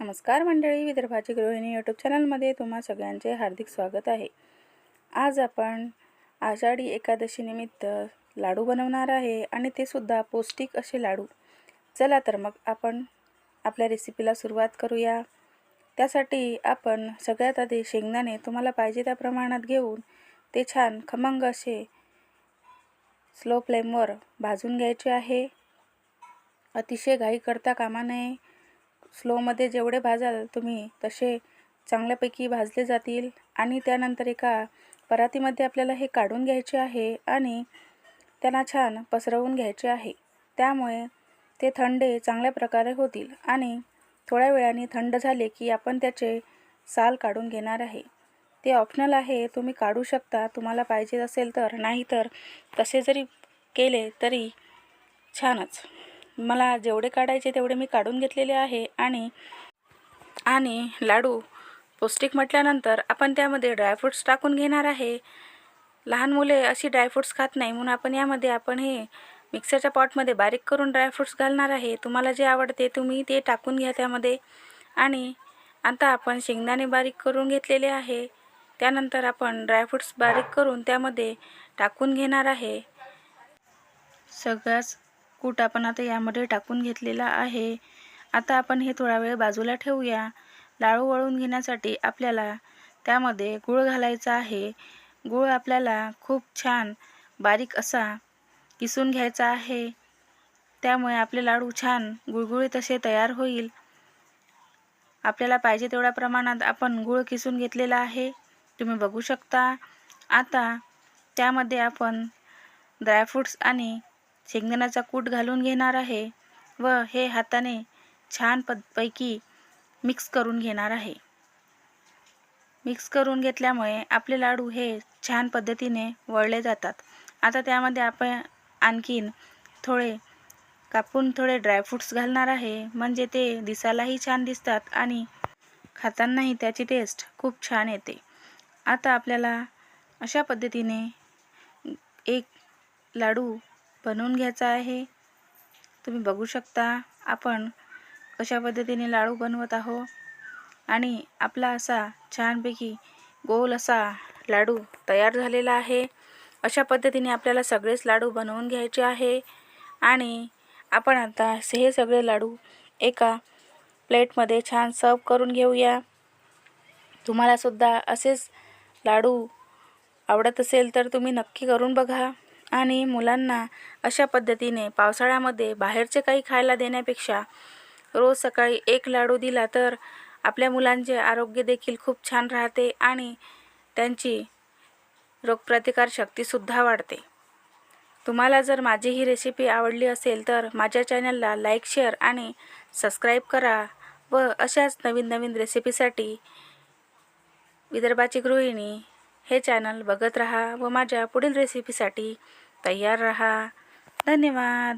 नमस्कार मंडळी विदर्भाची गृहिणी यूट्यूब चॅनलमध्ये तुम्हा सगळ्यांचे हार्दिक स्वागत आहे. आज आपण आषाढी एकादशीनिमित्त लाडू बनवणार आहे आणि ते सुद्धा पौष्टिक असे लाडू. चला तर मग आपण आपल्या रेसिपीला सुरुवात करूया. त्यासाठी आपण सगळ्यात आधी शेंगदाणे तुम्हाला पाहिजे त्या प्रमाणात घेऊन ते छान खमंग असे स्लो फ्लेमवर भाजून घ्यायचे आहे. अतिशय घाई करता कामा नये स्लोमध्ये जेवढे भाजाल तुम्ही तसे चांगल्यापैकी भाजले जातील. आणि त्यानंतर एका परातीमध्ये आपल्याला हे काढून घ्यायचे आहे आणि त्यांना छान पसरवून घ्यायचे आहे. त्यामुळे ते थंडे चांगल्या प्रकारे होतील आणि थोड्या वेळाने थंड झाले की आपण त्याचे साल काढून घेणार आहे. ते ऑप्शनल आहे तुम्ही काढू शकता. तुम्हाला पाहिजे असेल तर नाही तर तसे जरी केले तरी छानच. मला जेवढे काढायचे तेवढे मी काढून घेतलेले आहे आणि आणि लाडू पौष्टिक म्हटल्यानंतर आपण त्यामध्ये ड्रायफ्रूट्स टाकून घेणार आहे. लहान मुले अशी ड्रायफ्रूट्स खात नाही म्हणून आपण यामध्ये आपण हे मिक्सरच्या पॉटमध्ये बारीक करून ड्रायफ्रूट्स घालणार आहे. तुम्हाला जे आवडते तुम्ही ते टाकून घ्या त्यामध्ये. आणि आता आपण शेंगदाणे बारीक करून घेतलेले आहे. त्यानंतर आपण ड्रायफ्रूट्स बारीक करून त्यामध्ये टाकून घेणार आहे. सगळ्याच कूट आपण आता यामध्ये टाकून घेतलेला आहे. आता आपण हे थोडा वेळ बाजूला ठेवूया. लाडू वळून घेण्यासाठी आपल्याला त्यामध्ये गूळ घालायचा आहे. गूळ आपल्याला खूप छान बारीक असा किसून घ्यायचा आहे. त्यामुळे आपले लाडू छान गुळगुळीत असे तयार होईल. आपल्याला पाहिजे तेवढ्या प्रमाणात आपण गूळ किसून घेतलेला आहे. तुम्ही बघू शकता. आता त्यामध्ये आपण ड्रायफ्रूट्स आणि शेंगदाण्याचा कूट घालून घेणार आहे व हे हाताने छान पैकी मिक्स करून घेणार आहे. मिक्स करून घेतल्यामुळे आपले लाडू हे छान पद्धतीने वळले जातात. आता त्यामध्ये आपण आणखीन थोडे कापून थोडे ड्रायफ्रूट्स घालणार आहे. म्हणजे ते दिसायलाही छान दिसतात आणि खातानाही त्याची टेस्ट खूप छान येते. आता आपल्याला अशा पद्धतीने एक लाडू बनवून घ्यायचा आहे. तुम्ही बघू शकता आपण कशा पद्धतीने लाडू बनवत आहो आणि आपला असा छानपैकी गोल असा लाडू तयार झालेला आहे. अशा पद्धतीने आपल्याला सगळेच लाडू बनवून घ्यायचे आहे. आणि आपण आता हे सगळे लाडू एका प्लेटमध्ये छान सर्व करून घेऊया. तुम्हालासुद्धा असेच लाडू आवडत असेल तर तुम्ही नक्की करून बघा. आणि मुलांना अशा पद्धतीने पावसाळ्यामध्ये बाहेरचे काही खायला देण्यापेक्षा रोज सकाळी एक लाडू दिला तर आपल्या मुलांचे आरोग्य देखील खूप छान राहते आणि त्यांची रोगप्रतिकार शक्तीसुद्धा वाढते. तुम्हाला जर माझी ही रेसिपी आवडली असेल तर माझ्या चॅनलला लाईक शेअर आणि सबस्क्राईब करा व अशाच नवीन नवीन रेसिपीसाठी विदर्भाची गृहिणी हे चॅनल बघत रहा व माझ्या पुढील रेसिपीसाठी तयार रहा. धन्यवाद.